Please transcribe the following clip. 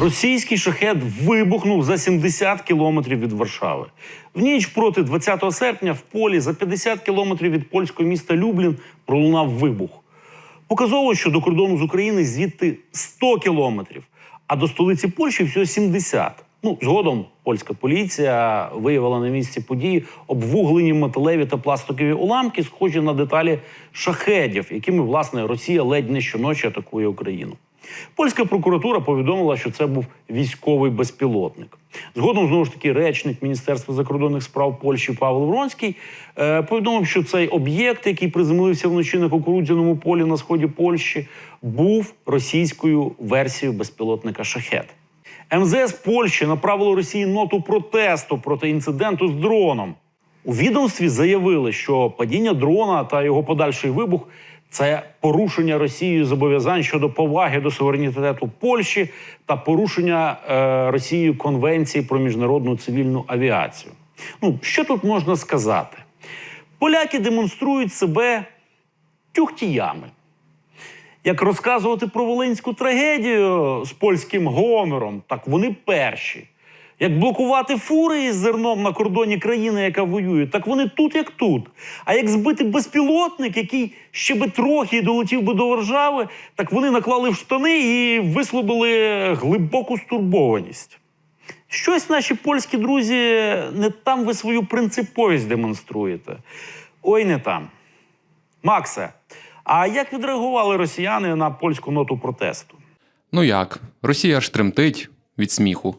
Російський шахет вибухнув за 70 кілометрів від Варшави. В ніч проти 20 серпня в полі за 50 кілометрів від польського міста Люблін пролунав вибух. Показово, що до кордону з України звідти 100 кілометрів, а до столиці Польщі всього 70. Ну, згодом польська поліція виявила на місці події обвуглені металеві та пластикові уламки, схожі на деталі шахедів, якими власне Росія ледь не щоночі атакує Україну. Польська прокуратура повідомила, що це був військовий безпілотник. Згодом знову ж таки речник Міністерства закордонних справ Польщі Павло Вронський е, повідомив, що цей об'єкт, який приземлився вночі на кукурудзяному полі на сході Польщі, був російською версією безпілотника Шахет. МЗС Польщі направило Росії ноту протесту проти інциденту з дроном. У відомстві заявили, що падіння дрона та його подальший вибух це порушення Росією зобов'язань щодо поваги до суверенітету Польщі та порушення е, Росією конвенції про міжнародну цивільну авіацію. Ну що тут можна сказати? Поляки демонструють себе тюхтіями. Як розказувати про волинську трагедію з польським гонором, так вони перші. Як блокувати фури із зерном на кордоні країни, яка воює, так вони тут, як тут. А як збити безпілотник, який ще би трохи долетів би до Варшави, так вони наклали в штани і висловили глибоку стурбованість. Щось наші польські друзі не там ви свою принциповість демонструєте. Ой, не там. Максе, а як відреагували росіяни на польську ноту протесту? Ну як, Росія аж тремтить від сміху.